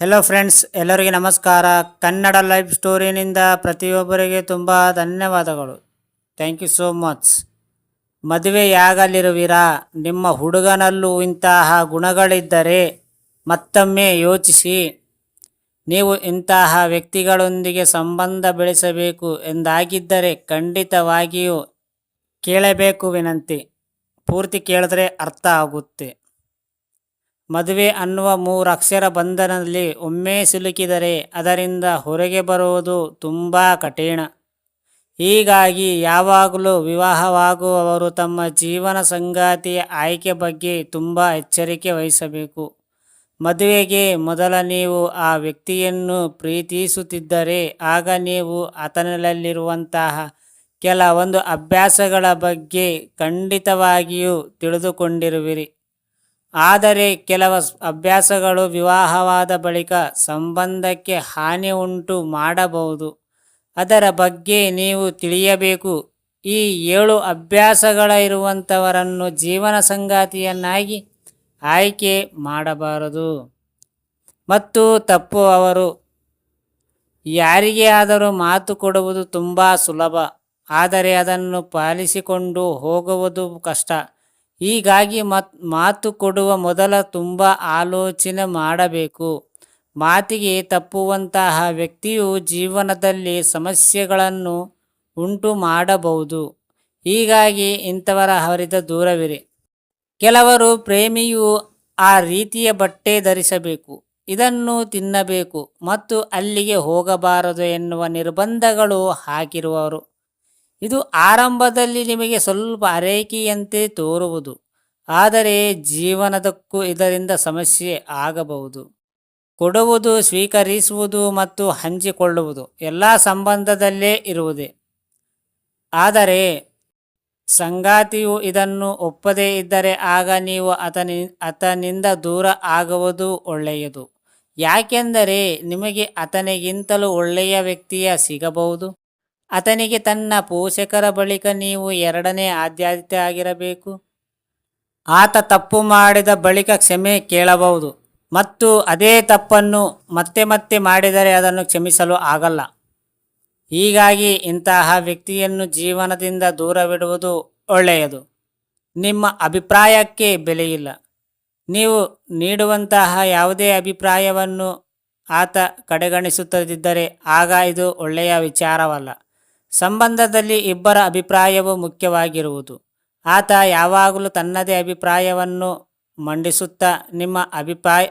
Hello friends ಎಲ್ಲರಿಗೆ ನಮಸ್ಕಾರ. Kannada life ಸ್ಟೋರಿನಿಂದ ಪ್ರತಿಯೊಬ್ಬರಿಗೆ ತುಂಬ ಧನ್ಯವಾದಗಳು. ಥ್ಯಾಂಕ್ ಯು ಸೋ ಮಚ್ ಮದುವೆಯಾಗಲಿರುವಿರಾ ನಿಮ್ಮ ಹುಡುಗನಲ್ಲೂ ಇಂತಹ ಗುಣಗಳಿದ್ದರೆ ಮತ್ತೊಮ್ಮೆ ಯೋಚಿಸಿ. ನೀವು ಇಂತಹ ವ್ಯಕ್ತಿಗಳೊಂದಿಗೆ ಸಂಬಂಧ ಬೆಳೆಸಬೇಕು ಎಂದಾಗಿದ್ದರೆ ಖಂಡಿತವಾಗಿಯೂ ಕೇಳಬೇಕು ವಿನಂತಿ. ಪೂರ್ತಿ ಕೇಳಿದ್ರೆ ಅರ್ಥ ಆಗುತ್ತೆ. ಮದುವೆ ಅನ್ನುವ ಮೂರಕ್ಷರ ಬಂಧನದಲ್ಲಿ ಒಮ್ಮೆ ಸಿಲುಕಿದರೆ ಅದರಿಂದ ಹೊರಗೆ ಬರುವುದು ತುಂಬ ಕಠಿಣ. ಹೀಗಾಗಿ ಯಾವಾಗಲೂ ವಿವಾಹವಾಗುವವರು ತಮ್ಮ ಜೀವನ ಸಂಗಾತಿಯ ಆಯ್ಕೆ ಬಗ್ಗೆ ತುಂಬ ಎಚ್ಚರಿಕೆ ವಹಿಸಬೇಕು. ಮದುವೆಗೆ ಮೊದಲ ನೀವು ಆ ವ್ಯಕ್ತಿಯನ್ನು ಪ್ರೀತಿಸುತ್ತಿದ್ದರೆ ಆಗ ನೀವು ಆತನಲ್ಲಿರುವಂತಹ ಕೆಲವೊಂದು ಅಭ್ಯಾಸಗಳ ಬಗ್ಗೆ ಖಂಡಿತವಾಗಿಯೂ ತಿಳಿದುಕೊಂಡಿರುವಿರಿ. ಆದರೆ ಕೆಲವು ಅಭ್ಯಾಸಗಳು ವಿವಾಹವಾದ ಬಳಿಕ ಸಂಬಂಧಕ್ಕೆ ಹಾನಿ ಉಂಟು ಮಾಡಬಹುದು. ಅದರ ಬಗ್ಗೆ ನೀವು ತಿಳಿಯಬೇಕು. ಈ ಏಳು ಅಭ್ಯಾಸಗಳ ಇರುವಂಥವರನ್ನು ಜೀವನ ಸಂಗಾತಿಯನ್ನಾಗಿ ಆಯ್ಕೆ ಮಾಡಬಾರದು. ಮತ್ತು ತಪ್ಪು ಅವರು, ಯಾರಿಗೆ ಆದರೂ ಮಾತು ಕೊಡುವುದು ತುಂಬ ಸುಲಭ, ಆದರೆ ಅದನ್ನು ಪಾಲಿಸಿಕೊಂಡು ಹೋಗುವುದು ಕಷ್ಟ. ಹೀಗಾಗಿ ಮತ್, ಮಾತು ಕೊಡುವ ಮೊದಲ ತುಂಬ ಆಲೋಚನೆ ಮಾಡಬೇಕು. ಮಾತಿಗೆ ತಪ್ಪುವಂತಹ ವ್ಯಕ್ತಿಯು ಜೀವನದಲ್ಲಿ ಸಮಸ್ಯೆಗಳನ್ನು ಉಂಟು ಮಾಡಬಹುದು. ಹೀಗಾಗಿ ಇಂಥವರ ಹರಿದ ದೂರವಿರಿ. ಕೆಲವರು ಪ್ರೇಮಿಯು ಆ ರೀತಿಯ ಬಟ್ಟೆ ಧರಿಸಬೇಕು. ಇದನ್ನು ತಿನ್ನಬೇಕು ಮತ್ತು ಅಲ್ಲಿಗೆ ಹೋಗಬಾರದು ಎನ್ನುವ ನಿರ್ಬಂಧಗಳು ಹಾಕಿರುವವರು. ಇದು ಆರಂಭದಲ್ಲಿ ನಿಮಗೆ ಸ್ವಲ್ಪ ಅರೇಕಿಯಂತೆ ತೋರುವುದು. ಆದರೆ ಜೀವನದಕ್ಕೂ ಇದರಿಂದ ಸಮಸ್ಯೆ ಆಗಬಹುದು. ಕೊಡುವುದು, ಸ್ವೀಕರಿಸುವುದು ಮತ್ತು ಹಂಚಿಕೊಳ್ಳುವುದು ಎಲ್ಲ ಸಂಬಂಧದಲ್ಲೇ ಇರುವುದೇ. ಆದರೆ ಸಂಗಾತಿಯು ಇದನ್ನು ಒಪ್ಪದೇ ಇದ್ದರೆ ಆಗ ನೀವು ಆತನಿ ಆತನಿಂದ ದೂರ ಆಗುವುದು ಒಳ್ಳೆಯದು. ಯಾಕೆಂದರೆ ನಿಮಗೆ ಆತನಿಗಿಂತಲೂ ಒಳ್ಳೆಯ ವ್ಯಕ್ತಿಯ ಸಿಗಬಹುದು. ಆತನಿಗೆ ತನ್ನ ಪೋಷಕರ ಬಳಿಕ ನೀವು ಎರಡನೇ ಆದ್ಯತೆ ಆಗಿರಬೇಕು. ಆತ ತಪ್ಪು ಮಾಡಿದ ಬಳಿಕ ಕ್ಷಮೆ ಕೇಳಬಹುದು. ಮತ್ತು ಅದೇ ತಪ್ಪನ್ನು ಮತ್ತೆ ಮತ್ತೆ ಮಾಡಿದರೆ ಅದನ್ನು ಕ್ಷಮಿಸಲು ಆಗಲ್ಲ. ಹೀಗಾಗಿ ಇಂತಹ ವ್ಯಕ್ತಿಯನ್ನು ಜೀವನದಿಂದ ದೂರವಿಡುವುದು ಒಳ್ಳೆಯದು. ನಿಮ್ಮ ಅಭಿಪ್ರಾಯಕ್ಕೆ ಬೆಲೆಯಿಲ್ಲ. ನೀವು ನೀಡುವಂತಹ ಯಾವುದೇ ಅಭಿಪ್ರಾಯವನ್ನು ಆತ ಕಡೆಗಣಿಸುತ್ತದಿದ್ದರೆ ಆಗ ಇದು ಒಳ್ಳೆಯ ವಿಚಾರವಲ್ಲ. ಸಂಬಂಧದಲ್ಲಿ ಇಬ್ಬರ ಅಭಿಪ್ರಾಯವು ಮುಖ್ಯವಾಗಿರುವುದು. ಆತ ಯಾವಾಗಲೂ ತನ್ನದೇ ಅಭಿಪ್ರಾಯವನ್ನು ಮಂಡಿಸುತ್ತಾ ನಿಮ್ಮ ಅಭಿಪ್ರಾಯ,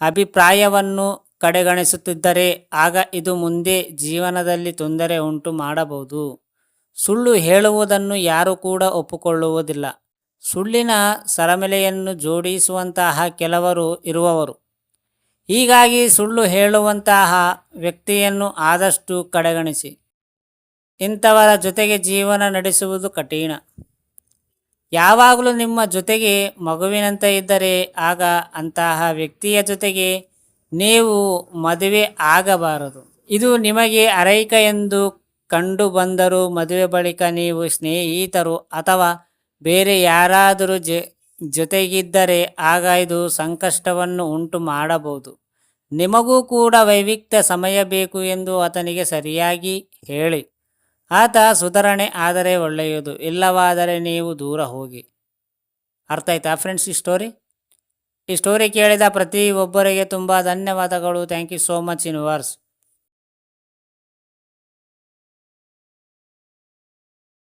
ಅಭಿಪ್ರಾಯವನ್ನು ಕಡೆಗಣಿಸುತ್ತಿದ್ದರೆ ಆಗ ಇದು ಮುಂದೆ ಜೀವನದಲ್ಲಿ ತೊಂದರೆ ಉಂಟು ಮಾಡಬಹುದು. ಸುಳ್ಳು ಹೇಳುವುದನ್ನು ಯಾರು ಕೂಡ ಒಪ್ಪಿಕೊಳ್ಳುವುದಿಲ್ಲ. ಸುಳ್ಳಿನ ಸರಮಲೆಯನ್ನು ಜೋಡಿಸುವಂತಹ ಕೆಲವರು ಇರುವವರು. ಹೀಗಾಗಿ ಸುಳ್ಳು ಹೇಳುವಂತಹ ವ್ಯಕ್ತಿಯನ್ನು ಆದಷ್ಟು ಕಡೆಗಣಿಸಿ. ಇಂಥವರ ಜೊತೆಗೆ ಜೀವನ ನಡೆಸುವುದು ಕಠಿಣ. ಯಾವಾಗಲೂ ನಿಮ್ಮ ಜೊತೆಗೆ ಮಗುವಿನಂತೆ ಇದ್ದರೆ ಆಗ ಅಂತಹ ವ್ಯಕ್ತಿಯ ಜೊತೆಗೆ ನೀವು ಮದುವೆ ಆಗಬಾರದು. ಇದು ನಿಮಗೆ ಅರೈಕ ಎಂದು ಕಂಡು ಬಂದರೂ ಮದುವೆ ಬಳಿಕ ನೀವು ಸ್ನೇಹಿತರು ಅಥವಾ ಬೇರೆ ಯಾರಾದರೂ ಜೊತೆಗಿದ್ದರೆ ಆಗ ಇದು ಸಂಕಷ್ಟವನ್ನು ಉಂಟು ಮಾಡಬಹುದು. ನಿಮಗೂ ಕೂಡ ವೈವಿಕ್ತ ಸಮಯ ಬೇಕು ಎಂದು ಆತನಿಗೆ ಸರಿಯಾಗಿ ಹೇಳಿ. ಆತ ಸುಧಾರಣೆ ಆದರೆ ಒಳ್ಳೆಯದು, ಇಲ್ಲವಾದರೆ ನೀವು ದೂರ ಹೋಗಿ. ಅರ್ಥ ಆಯ್ತಾ ಫ್ರೆಂಡ್ಸ್ ಈ ಸ್ಟೋರಿ ಈ ಸ್ಟೋರಿ ಕೇಳಿದ ಪ್ರತಿ ಒಬ್ಬರಿಗೆ ತುಂಬ ಧನ್ಯವಾದಗಳು. ಥ್ಯಾಂಕ್ ಯು ಸೋ ಮಚ್ ಇನ್ ವರ್ಸ್